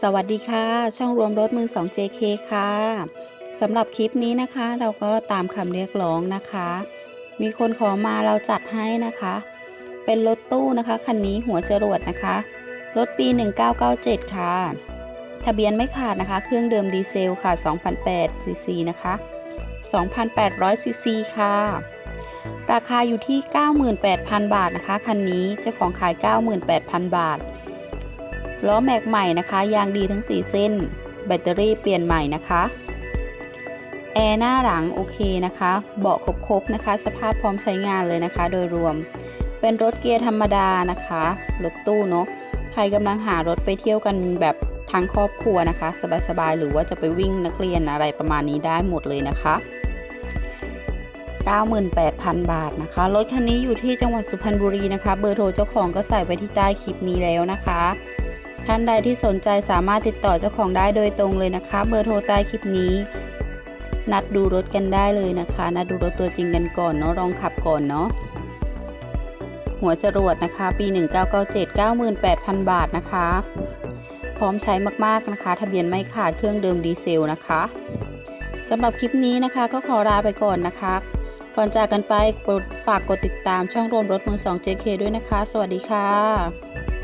สวัสดีค่ะ ช่องรวมรถมือ2 JK ค่ะสำหรับคลิปนี้นะคะ เราก็ตามคำเรียกร้องนะคะ มีคนขอมาเราจัดให้นะคะ เป็นรถตู้นะคะคันนี้หัวจรวดนะคะ รถปี 1997 ค่ะ ทะเบียนไม่ขาดนะคะ เครื่องเดิมดีเซลค่ะ2008ซีซีนะคะ2,800ซีซีค่ะ ราคาอยู่ที่ 98,000 บาทนะคะคันนี้เจ้าของขาย 98,000 บาท ล้อแม็กใหม่นะคะ ยางดีทั้ง 4 เส้น แบตเตอรี่เปลี่ยนใหม่นะคะแอร์หน้าหลังโอเคนะคะ เบาะครบๆนะคะ สภาพพร้อมใช้งานเลยนะคะ โดยรวม เป็นรถเกียร์ธรรมดานะคะรถตู้เนาะใครกำลังหารถไปเที่ยวกันแบบทั้งครอบครัวนะคะ สบายๆหรือว่าจะไปวิ่งนักเรียนอะไรประมาณนี้ได้หมดเลยนะคะ 98,000 บาทนะคะ รถคันนี้อยู่ที่จังหวัดสุพรรณบุรีนะคะ เบอร์โทรเจ้าของก็ใส่ไว้ที่ใต้คลิปนี้แล้วนะคะ ท่านใดที่สนใจสามารถติดต่อเจ้าของได้โดยตรงเลยนะคะ เบอร์โทรใต้คลิปนี้ นัดดูรถกันได้เลยนะคะ นัดดูรถตัวจริงกันก่อนเนาะลองขับก่อนเนาะหัวจรวดนะคะ ปี 1997 98,000 บาทนะคะ พร้อมใช้มากๆนะคะ ทะเบียนไม่ขาดเครื่องเดิมดีเซลนะคะสำหรับคลิปนี้นะคะก็ขอลาไปก่อนนะคะก่อนจากกันไปฝากกดติดตามช่องรวมรถมือ2 JK ด้วยนะคะ สวัสดีค่ะ